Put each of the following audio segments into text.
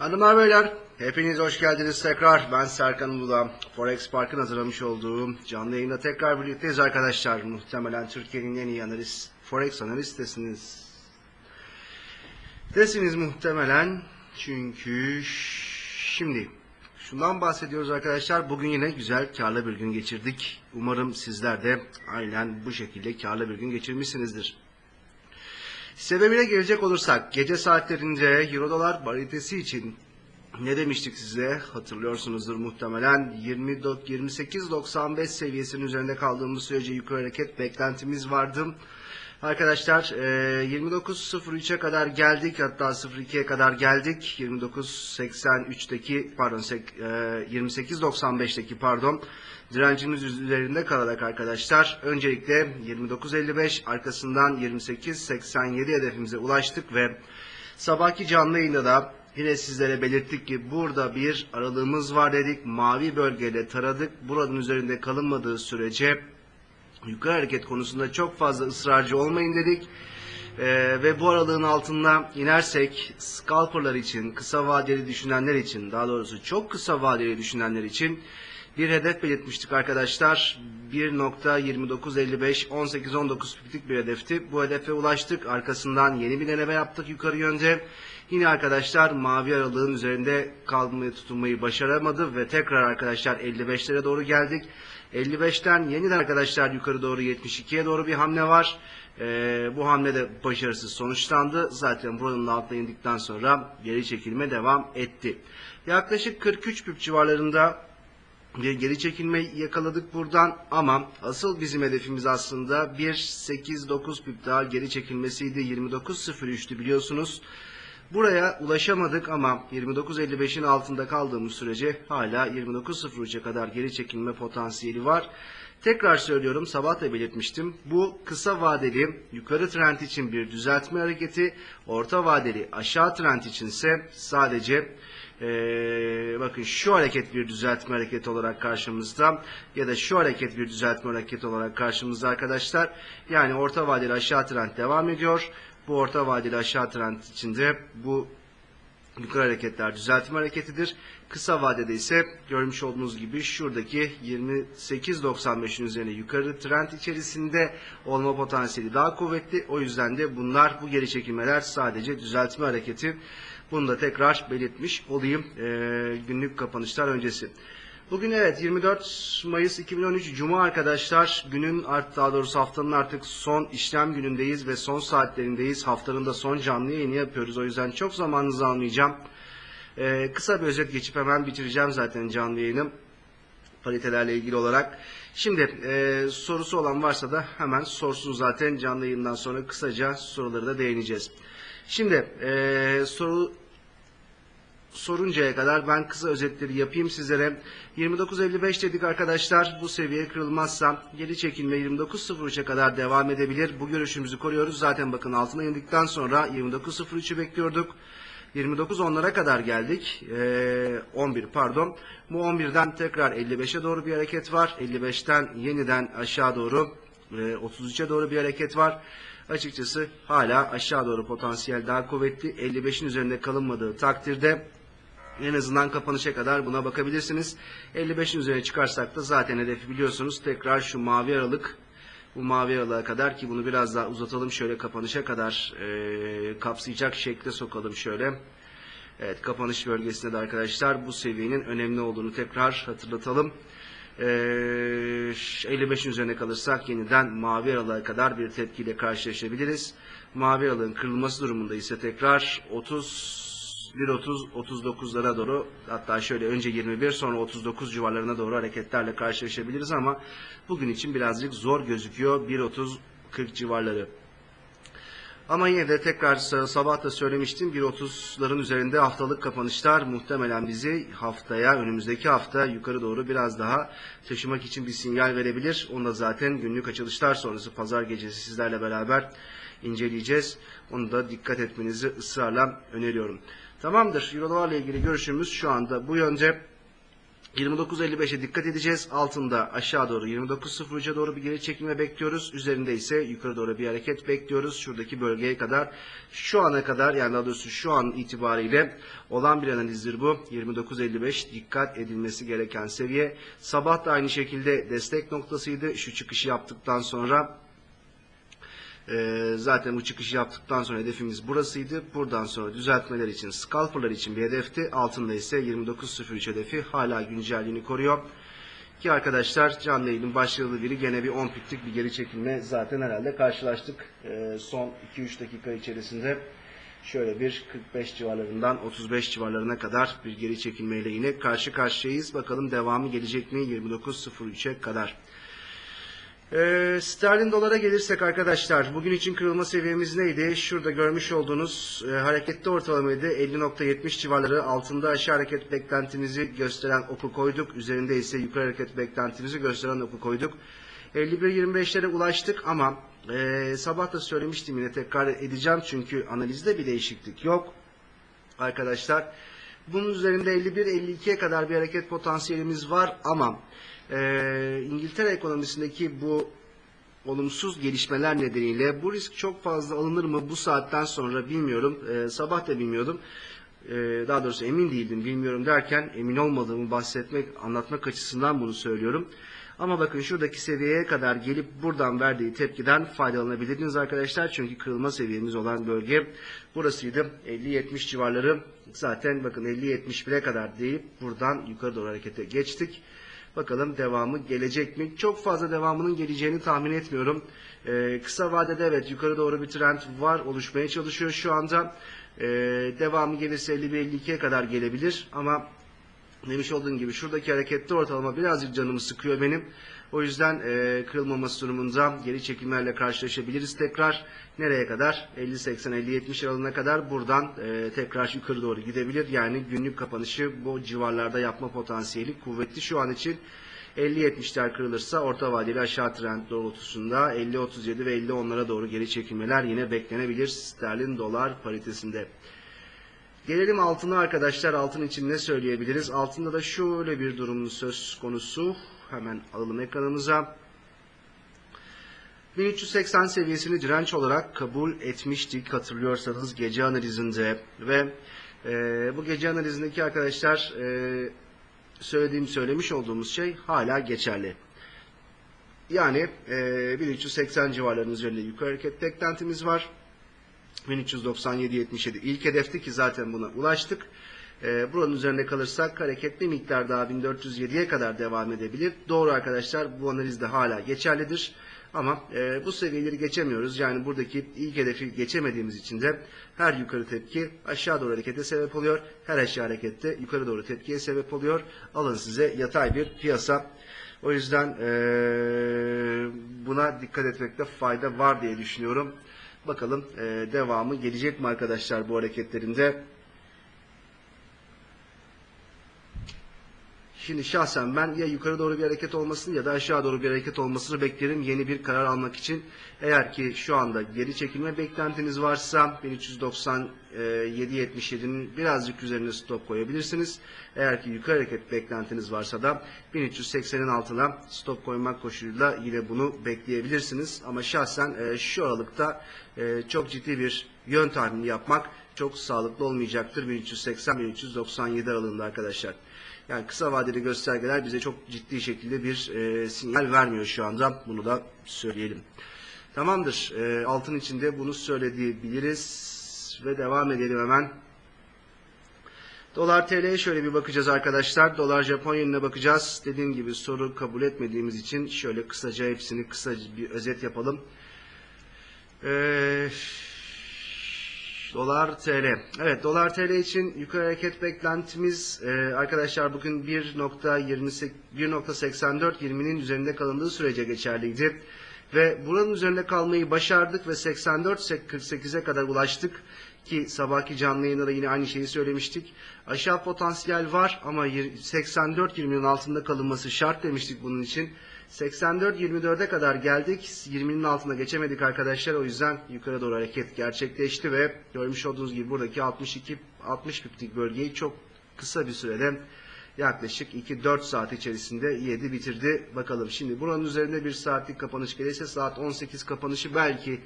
Hanımlar beyler, hepiniz hoş geldiniz tekrar. Ben Serkan Uludağ. Forex Park'ın hazırlamış olduğum canlı yayında tekrar birlikteyiz arkadaşlar. Muhtemelen Türkiye'nin en iyi analist, Forex analistesiniz. Desiniz muhtemelen çünkü şimdi şundan bahsediyoruz arkadaşlar. Bugün yine güzel karlı bir gün geçirdik. Umarım sizler de aynen bu şekilde karlı bir gün geçirmişsinizdir. Sebebine gelecek olursak gece saatlerinde Euro dolar paritesi için ne demiştik size hatırlıyorsunuzdur muhtemelen 28.95 seviyesinin üzerinde kaldığımız sürece yukarı hareket beklentimiz vardı. Arkadaşlar e, 29.03'e kadar geldik hatta 02'ye kadar geldik. 29.83'teki pardon sek- e, 28.95'teki pardon direncimiz üzerinde kalarak arkadaşlar. Öncelikle 29.55 arkasından 28.87 hedefimize ulaştık ve sabahki canlı yayında da yine sizlere belirttik ki burada bir aralığımız var dedik. Mavi bölgeyle taradık. Buranın üzerinde kalınmadığı sürece yukarı hareket konusunda çok fazla ısrarcı olmayın dedik. Ee, ve bu aralığın altında inersek scalperlar için, kısa vadeli düşünenler için, daha doğrusu çok kısa vadeli düşünenler için bir hedef belirtmiştik arkadaşlar. 1.2955 18-19 piplik bir hedefti. Bu hedefe ulaştık. Arkasından yeni bir deneme yaptık yukarı yönde. Yine arkadaşlar mavi aralığın üzerinde kalmayı tutunmayı başaramadı ve tekrar arkadaşlar 55'lere doğru geldik. 55'ten yeniden arkadaşlar yukarı doğru 72'ye doğru bir hamle var. Ee, bu hamle de başarısız sonuçlandı. Zaten buranın altına indikten sonra geri çekilme devam etti. Yaklaşık 43 pip civarlarında bir geri çekilme yakaladık buradan ama asıl bizim hedefimiz aslında 1.8-9 pip daha geri çekilmesiydi. 29.03'tü biliyorsunuz. Buraya ulaşamadık ama 29.55'in altında kaldığımız sürece hala 29.03'e kadar geri çekilme potansiyeli var. Tekrar söylüyorum sabah da belirtmiştim. Bu kısa vadeli yukarı trend için bir düzeltme hareketi, orta vadeli aşağı trend içinse sadece ee, bakın şu hareket bir düzeltme hareketi olarak karşımızda ya da şu hareket bir düzeltme hareketi olarak karşımızda arkadaşlar. Yani orta vadeli aşağı trend devam ediyor. Bu orta vadeli aşağı trend içinde bu yukarı hareketler düzeltme hareketidir. Kısa vadede ise görmüş olduğunuz gibi şuradaki 28.95'in üzerine yukarı trend içerisinde olma potansiyeli daha kuvvetli. O yüzden de bunlar bu geri çekilmeler sadece düzeltme hareketi. Bunu da tekrar belirtmiş olayım e, günlük kapanışlar öncesi. Bugün evet 24 Mayıs 2013 Cuma arkadaşlar. Günün art daha doğrusu haftanın artık son işlem günündeyiz ve son saatlerindeyiz. Haftanın da son canlı yayını yapıyoruz. O yüzden çok zamanınızı almayacağım. Ee, kısa bir özet geçip hemen bitireceğim zaten canlı yayını paritelerle ilgili olarak. Şimdi e, sorusu olan varsa da hemen sorsun zaten canlı yayından sonra kısaca soruları da değineceğiz. Şimdi e, soru soruncaya kadar ben kısa özetleri yapayım sizlere. 29.55 dedik arkadaşlar. Bu seviye kırılmazsa geri çekilme 29.03'e kadar devam edebilir. Bu görüşümüzü koruyoruz. Zaten bakın altına indikten sonra 29.03'ü bekliyorduk. 29.10'lara kadar geldik. Ee, 11 pardon. Bu 11'den tekrar 55'e doğru bir hareket var. 55'ten yeniden aşağı doğru e, 33'e doğru bir hareket var. Açıkçası hala aşağı doğru potansiyel daha kuvvetli. 55'in üzerinde kalınmadığı takdirde en azından kapanışa kadar buna bakabilirsiniz. 55'in üzerine çıkarsak da zaten hedefi biliyorsunuz. Tekrar şu mavi aralık bu mavi aralığa kadar ki bunu biraz daha uzatalım şöyle kapanışa kadar e, kapsayacak şekle sokalım şöyle. Evet kapanış bölgesinde de arkadaşlar bu seviyenin önemli olduğunu tekrar hatırlatalım. Ee, 55'in üzerine kalırsak yeniden mavi aralığa kadar bir tepkiyle karşılaşabiliriz. Mavi aralığın kırılması durumunda ise tekrar 30 1.30 39'lara doğru hatta şöyle önce 21 sonra 39 civarlarına doğru hareketlerle karşılaşabiliriz ama bugün için birazcık zor gözüküyor 1.30 40 civarları. Ama yine de tekrar sabah da söylemiştim 1.30'ların üzerinde haftalık kapanışlar muhtemelen bizi haftaya önümüzdeki hafta yukarı doğru biraz daha taşımak için bir sinyal verebilir. Onu da zaten günlük açılışlar sonrası pazar gecesi sizlerle beraber inceleyeceğiz. Onu da dikkat etmenizi ısrarla öneriyorum. Tamamdır. Eurodolar ile ilgili görüşümüz şu anda bu yönde. 29.55'e dikkat edeceğiz. Altında aşağı doğru 29.03'e doğru bir geri çekilme bekliyoruz. Üzerinde ise yukarı doğru bir hareket bekliyoruz. Şuradaki bölgeye kadar şu ana kadar yani daha doğrusu şu an itibariyle olan bir analizdir bu. 29.55 dikkat edilmesi gereken seviye. Sabah da aynı şekilde destek noktasıydı. Şu çıkışı yaptıktan sonra ee, zaten bu çıkışı yaptıktan sonra hedefimiz burasıydı. Buradan sonra düzeltmeler için, scalperlar için bir hedefti. Altında ise 29.03 hedefi hala güncelliğini koruyor. Ki arkadaşlar canlı yayının başladığı biri gene bir 10 piklik bir geri çekilme zaten herhalde karşılaştık. Ee, son 2-3 dakika içerisinde şöyle bir 45 civarlarından 35 civarlarına kadar bir geri çekilmeyle yine karşı karşıyayız. Bakalım devamı gelecek mi 29.03'e kadar. Ee, sterlin dolara gelirsek arkadaşlar bugün için kırılma seviyemiz neydi? Şurada görmüş olduğunuz e, hareketli ortalamaydı 50.70 civarları altında aşağı hareket beklentimizi gösteren oku koyduk. Üzerinde ise yukarı hareket beklentimizi gösteren oku koyduk. 51.25'lere ulaştık ama e, sabah da söylemiştim yine tekrar edeceğim çünkü analizde bir değişiklik yok. Arkadaşlar bunun üzerinde 51-52'ye kadar bir hareket potansiyelimiz var ama e, İngiltere ekonomisindeki bu olumsuz gelişmeler nedeniyle bu risk çok fazla alınır mı bu saatten sonra bilmiyorum. E, sabah da bilmiyordum. E, daha doğrusu emin değildim bilmiyorum derken emin olmadığımı bahsetmek, anlatmak açısından bunu söylüyorum. Ama bakın şuradaki seviyeye kadar gelip buradan verdiği tepkiden faydalanabilirdiniz arkadaşlar. Çünkü kırılma seviyemiz olan bölge burasıydı. 50-70 civarları zaten bakın 50-71'e kadar deyip buradan yukarı doğru harekete geçtik. Bakalım devamı gelecek mi? Çok fazla devamının geleceğini tahmin etmiyorum. Ee, kısa vadede evet yukarı doğru bir trend var oluşmaya çalışıyor şu anda. Ee, devamı gelirse 51-52'ye kadar gelebilir ama demiş olduğum gibi şuradaki hareketli ortalama birazcık canımı sıkıyor benim. O yüzden e, kırılmaması durumunda geri çekilmelerle karşılaşabiliriz tekrar. Nereye kadar? 50-80-50-70 aralığına kadar buradan e, tekrar yukarı doğru gidebilir. Yani günlük kapanışı bu civarlarda yapma potansiyeli kuvvetli şu an için. 50-70'ler kırılırsa orta vadeli aşağı trend doğrultusunda 50-37 ve 50-10'lara doğru geri çekilmeler yine beklenebilir sterlin dolar paritesinde. Gelelim altına arkadaşlar. Altın için ne söyleyebiliriz? Altında da şöyle bir durumun söz konusu. Hemen alalım ekranımıza. 1380 seviyesini direnç olarak kabul etmiştik hatırlıyorsanız gece analizinde ve e, bu gece analizindeki arkadaşlar e, söylediğim söylemiş olduğumuz şey hala geçerli. Yani e, 1380 civarlarının üzerinde yukarı hareket beklentimiz var. 1397-77 ilk hedefti ki zaten buna ulaştık. E, buranın üzerinde kalırsak hareketli miktar daha 1407'ye kadar devam edebilir. Doğru arkadaşlar bu analiz de hala geçerlidir. Ama e, bu seviyeleri geçemiyoruz. Yani buradaki ilk hedefi geçemediğimiz için de her yukarı tepki aşağı doğru harekete sebep oluyor. Her aşağı harekette yukarı doğru tepkiye sebep oluyor. Alın size yatay bir piyasa. O yüzden e, buna dikkat etmekte fayda var diye düşünüyorum. Bakalım e, devamı gelecek mi arkadaşlar bu hareketlerinde? Şimdi şahsen ben ya yukarı doğru bir hareket olmasını ya da aşağı doğru bir hareket olmasını beklerim yeni bir karar almak için. Eğer ki şu anda geri çekilme beklentiniz varsa 1397-77'nin birazcık üzerine stop koyabilirsiniz. Eğer ki yukarı hareket beklentiniz varsa da 1380'in altına stop koymak koşuluyla yine bunu bekleyebilirsiniz. Ama şahsen e, şu aralıkta e, çok ciddi bir yön tahmini yapmak çok sağlıklı olmayacaktır 1380-1397 aralığında arkadaşlar. Yani kısa vadeli göstergeler bize çok ciddi şekilde bir e, sinyal vermiyor şu anda. Bunu da söyleyelim. Tamamdır. E, altın içinde bunu söyleyebiliriz. Ve devam edelim hemen. Dolar TL'ye şöyle bir bakacağız arkadaşlar. Dolar Japon yenine bakacağız. Dediğim gibi soru kabul etmediğimiz için şöyle kısaca hepsini kısa bir özet yapalım. Eee Dolar TL. Evet dolar TL için yukarı hareket beklentimiz e, arkadaşlar bugün 1.84 20'nin üzerinde kalındığı sürece geçerliydi. Ve buranın üzerinde kalmayı başardık ve 84.48'e kadar ulaştık. Ki sabahki canlı yayında da yine aynı şeyi söylemiştik. Aşağı potansiyel var ama 84-20'nin altında kalınması şart demiştik bunun için. 84-24'e kadar geldik. 20'nin altına geçemedik arkadaşlar. O yüzden yukarı doğru hareket gerçekleşti ve görmüş olduğunuz gibi buradaki 62 60 piplik bölgeyi çok kısa bir sürede yaklaşık 2-4 saat içerisinde yedi bitirdi. Bakalım şimdi buranın üzerinde bir saatlik kapanış gelirse saat 18 kapanışı belki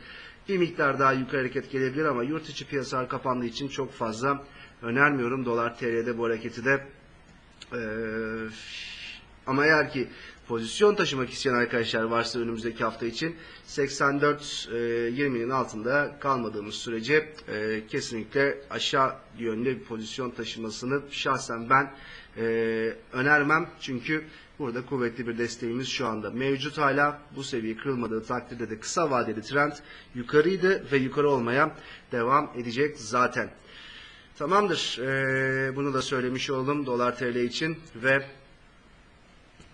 bir miktar daha yukarı hareket gelebilir ama yurt içi piyasalar kapandığı için çok fazla önermiyorum. Dolar TL'de bu hareketi de ee, ama eğer ki pozisyon taşımak isteyen arkadaşlar varsa önümüzdeki hafta için 84-20'nin altında kalmadığımız sürece e, kesinlikle aşağı yönde bir pozisyon taşımasını şahsen ben e, önermem. Çünkü burada kuvvetli bir desteğimiz şu anda mevcut hala. Bu seviye kırılmadığı takdirde de kısa vadeli trend yukarıydı ve yukarı olmaya devam edecek zaten. Tamamdır. Ee, bunu da söylemiş oldum dolar TL için ve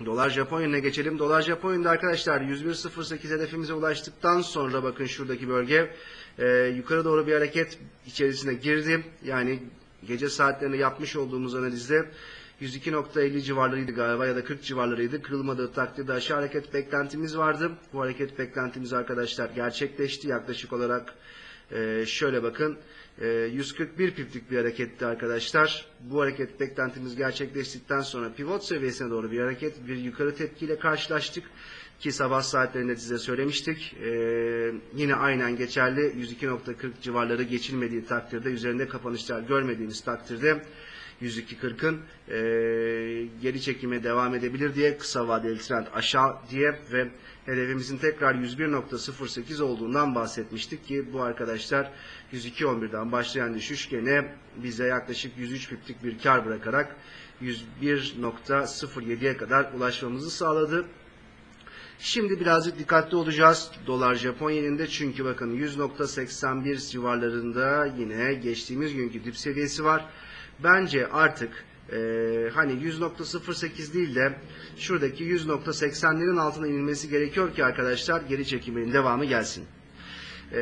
dolar Japon yenine geçelim. Dolar Japon yeninde arkadaşlar 101.08 hedefimize ulaştıktan sonra bakın şuradaki bölge e, yukarı doğru bir hareket içerisine girdi. Yani gece saatlerinde yapmış olduğumuz analizde 102.50 civarlarıydı galiba ya da 40 civarlarıydı. Kırılmadığı takdirde aşağı hareket beklentimiz vardı. Bu hareket beklentimiz arkadaşlar gerçekleşti. Yaklaşık olarak e, şöyle bakın. E, 141 piplik bir hareketti arkadaşlar. Bu hareket beklentimiz gerçekleştikten sonra pivot seviyesine doğru bir hareket, bir yukarı tepkiyle karşılaştık. Ki sabah saatlerinde size söylemiştik. E, yine aynen geçerli. 102.40 civarları geçilmediği takdirde, üzerinde kapanışlar görmediğimiz takdirde 102.40'ın e, geri çekime devam edebilir diye kısa vadeli trend aşağı diye ve hedefimizin tekrar 101.08 olduğundan bahsetmiştik ki bu arkadaşlar 102.11'den başlayan düşüş gene bize yaklaşık 103 piplik bir kar bırakarak 101.07'ye kadar ulaşmamızı sağladı. Şimdi birazcık dikkatli olacağız dolar Japon yeninde çünkü bakın 100.81 civarlarında yine geçtiğimiz günkü dip seviyesi var. Bence artık e, hani 100.08 değil de şuradaki 100.80'lerin altına inilmesi gerekiyor ki arkadaşlar geri çekiminin devamı gelsin. E,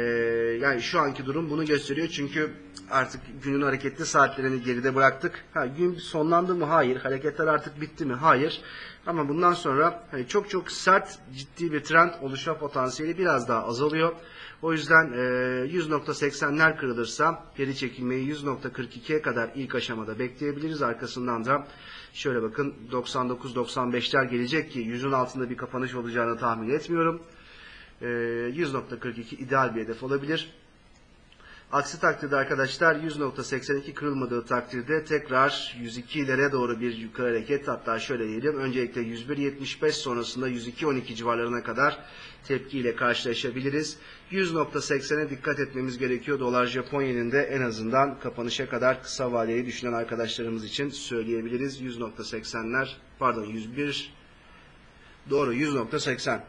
yani şu anki durum bunu gösteriyor çünkü artık günün hareketli saatlerini geride bıraktık. Ha, gün sonlandı mı? Hayır. Hareketler artık bitti mi? Hayır. Ama bundan sonra hani çok çok sert ciddi bir trend oluşma potansiyeli biraz daha azalıyor. O yüzden e, 100.80'ler kırılırsa geri çekilmeyi 100.42'ye kadar ilk aşamada bekleyebiliriz. Arkasından da şöyle bakın 99-95'ler gelecek ki 100'ün altında bir kapanış olacağını tahmin etmiyorum. E, 100.42 ideal bir hedef olabilir. Aksi takdirde arkadaşlar 100.82 kırılmadığı takdirde tekrar 102'lere doğru bir yukarı hareket hatta şöyle diyelim öncelikle 101.75 sonrasında 102.12 civarlarına kadar tepkiyle karşılaşabiliriz. 100.80'e dikkat etmemiz gerekiyor. Dolar Japon yeninde en azından kapanışa kadar kısa vadeli düşünen arkadaşlarımız için söyleyebiliriz. 100.80'ler pardon 101 doğru 100.80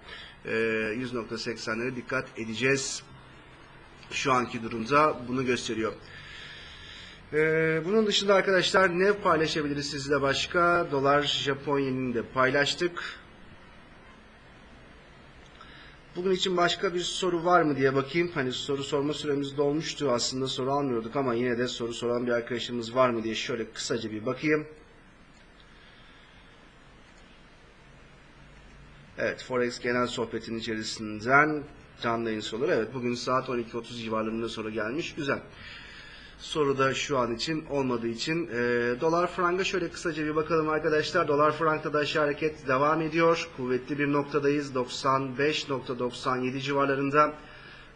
ee, 100.80'lere dikkat edeceğiz şu anki durumda bunu gösteriyor. Ee, bunun dışında arkadaşlar ne paylaşabiliriz sizle başka? Dolar Japon yenini de paylaştık. Bugün için başka bir soru var mı diye bakayım. Hani soru sorma süremiz dolmuştu. Aslında soru almıyorduk ama yine de soru soran bir arkadaşımız var mı diye şöyle kısaca bir bakayım. Evet, Forex genel sohbetin içerisinden canlı yayın soruları. Evet, bugün saat 12.30 civarlarında soru gelmiş. Güzel. Soru da şu an için olmadığı için e, dolar franga şöyle kısaca bir bakalım arkadaşlar. Dolar frankta da aşağı hareket devam ediyor. Kuvvetli bir noktadayız. 95.97 civarlarında.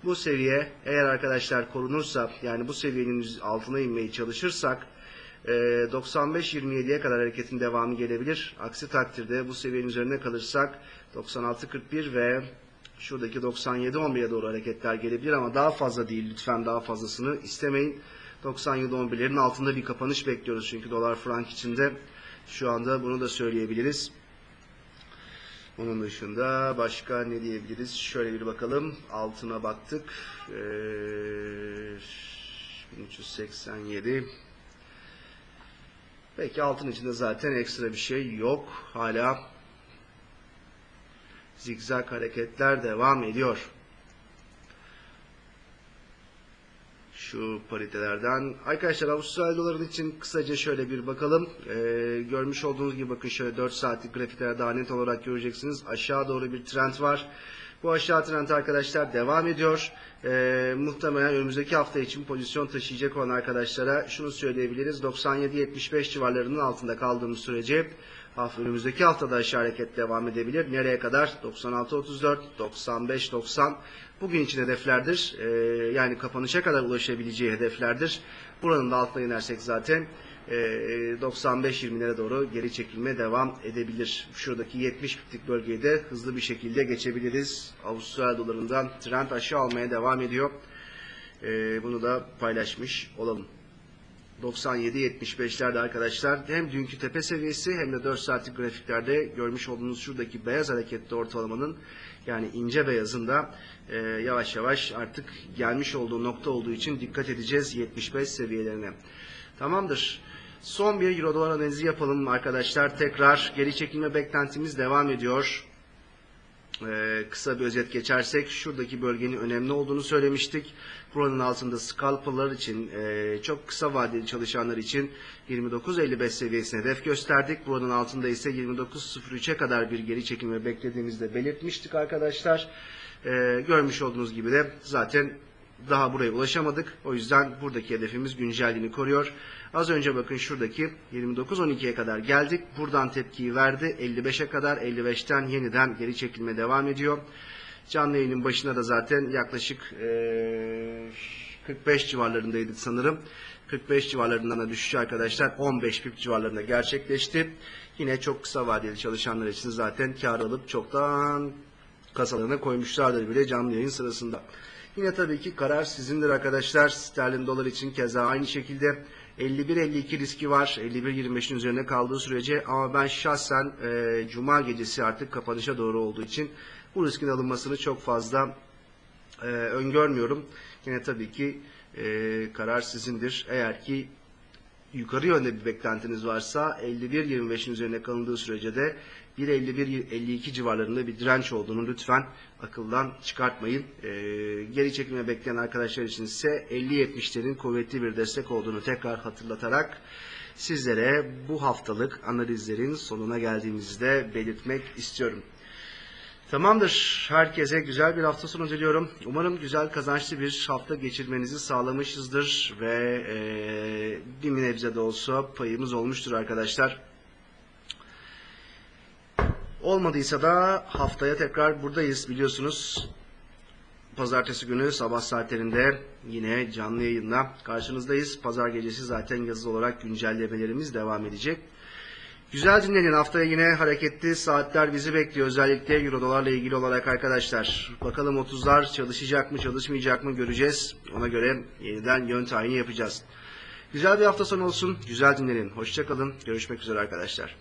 Bu seviye eğer arkadaşlar korunursa yani bu seviyenin altına inmeye çalışırsak 95-27'ye kadar hareketin devamı gelebilir. Aksi takdirde bu seviyenin üzerine kalırsak 96-41 ve şuradaki 97-11'e doğru hareketler gelebilir ama daha fazla değil. Lütfen daha fazlasını istemeyin. 97-11'lerin altında bir kapanış bekliyoruz çünkü dolar frank içinde. Şu anda bunu da söyleyebiliriz. Onun dışında başka ne diyebiliriz? Şöyle bir bakalım. Altına baktık. Ee, 1387 Peki altın içinde zaten ekstra bir şey yok. Hala zigzag hareketler devam ediyor. Şu paritelerden. Arkadaşlar Avustralya doların için kısaca şöyle bir bakalım. Ee, görmüş olduğunuz gibi bakın şöyle 4 saatlik grafiklerde daha net olarak göreceksiniz. Aşağı doğru bir trend var. Bu aşağı trend arkadaşlar devam ediyor. Ee, muhtemelen önümüzdeki hafta için pozisyon taşıyacak olan arkadaşlara şunu söyleyebiliriz. 97-75 civarlarının altında kaldığımız sürece hafta, önümüzdeki haftada aşağı hareket devam edebilir. Nereye kadar? 96-34, 95-90 bugün için hedeflerdir. Ee, yani kapanışa kadar ulaşabileceği hedeflerdir. Buranın da altına inersek zaten e, 95-20'lere doğru geri çekilme devam edebilir. Şuradaki 70 bitlik bölgeyi de hızlı bir şekilde geçebiliriz. Avustralya dolarından trend aşağı almaya devam ediyor. E, bunu da paylaşmış olalım. 97-75'lerde arkadaşlar hem dünkü tepe seviyesi hem de 4 saatlik grafiklerde görmüş olduğunuz şuradaki beyaz hareketli ortalamanın yani ince beyazın da e, yavaş yavaş artık gelmiş olduğu nokta olduğu için dikkat edeceğiz 75 seviyelerine. Tamamdır. Son bir euro dolar analizi yapalım arkadaşlar. Tekrar geri çekilme beklentimiz devam ediyor. Ee, kısa bir özet geçersek şuradaki bölgenin önemli olduğunu söylemiştik. Buranın altında scalper'lar için e, çok kısa vadeli çalışanlar için 29.55 seviyesine hedef gösterdik. Buranın altında ise 29.03'e kadar bir geri çekilme beklediğimizde belirtmiştik arkadaşlar. Ee, görmüş olduğunuz gibi de zaten daha buraya ulaşamadık. O yüzden buradaki hedefimiz güncelliğini koruyor. Az önce bakın şuradaki 29-12'ye kadar geldik. Buradan tepkiyi verdi. 55'e kadar 55'ten yeniden geri çekilme devam ediyor. Canlı yayının başına da zaten yaklaşık eee, 45 civarlarındaydık sanırım. 45 civarlarından da düşüş arkadaşlar 15 pip civarlarında gerçekleşti. Yine çok kısa vadeli çalışanlar için zaten kar alıp çoktan kasalarına koymuşlardır bile canlı yayın sırasında. Yine tabii ki karar sizindir arkadaşlar. Sterlin dolar için keza aynı şekilde 51-52 riski var. 51-25'in üzerine kaldığı sürece ama ben şahsen e, Cuma gecesi artık kapanışa doğru olduğu için bu riskin alınmasını çok fazla e, öngörmüyorum. Yine tabii ki e, karar sizindir. Eğer ki yukarı yönde bir beklentiniz varsa 51-25'in üzerine kalındığı sürece de 1.51-52 civarlarında bir direnç olduğunu lütfen akıldan çıkartmayın. Ee, geri çekilme bekleyen arkadaşlar için ise 50-70'lerin kuvvetli bir destek olduğunu tekrar hatırlatarak sizlere bu haftalık analizlerin sonuna geldiğimizde belirtmek istiyorum. Tamamdır. Herkese güzel bir hafta sonu diliyorum. Umarım güzel kazançlı bir hafta geçirmenizi sağlamışızdır ve e, bir nebze de olsa payımız olmuştur arkadaşlar. Olmadıysa da haftaya tekrar buradayız biliyorsunuz. Pazartesi günü sabah saatlerinde yine canlı yayında karşınızdayız. Pazar gecesi zaten yazılı olarak güncellemelerimiz devam edecek. Güzel dinlenin. Haftaya yine hareketli saatler bizi bekliyor. Özellikle Euro dolarla ilgili olarak arkadaşlar. Bakalım 30'lar çalışacak mı çalışmayacak mı göreceğiz. Ona göre yeniden yön tayini yapacağız. Güzel bir hafta sonu olsun. Güzel dinlenin. Hoşçakalın. Görüşmek üzere arkadaşlar.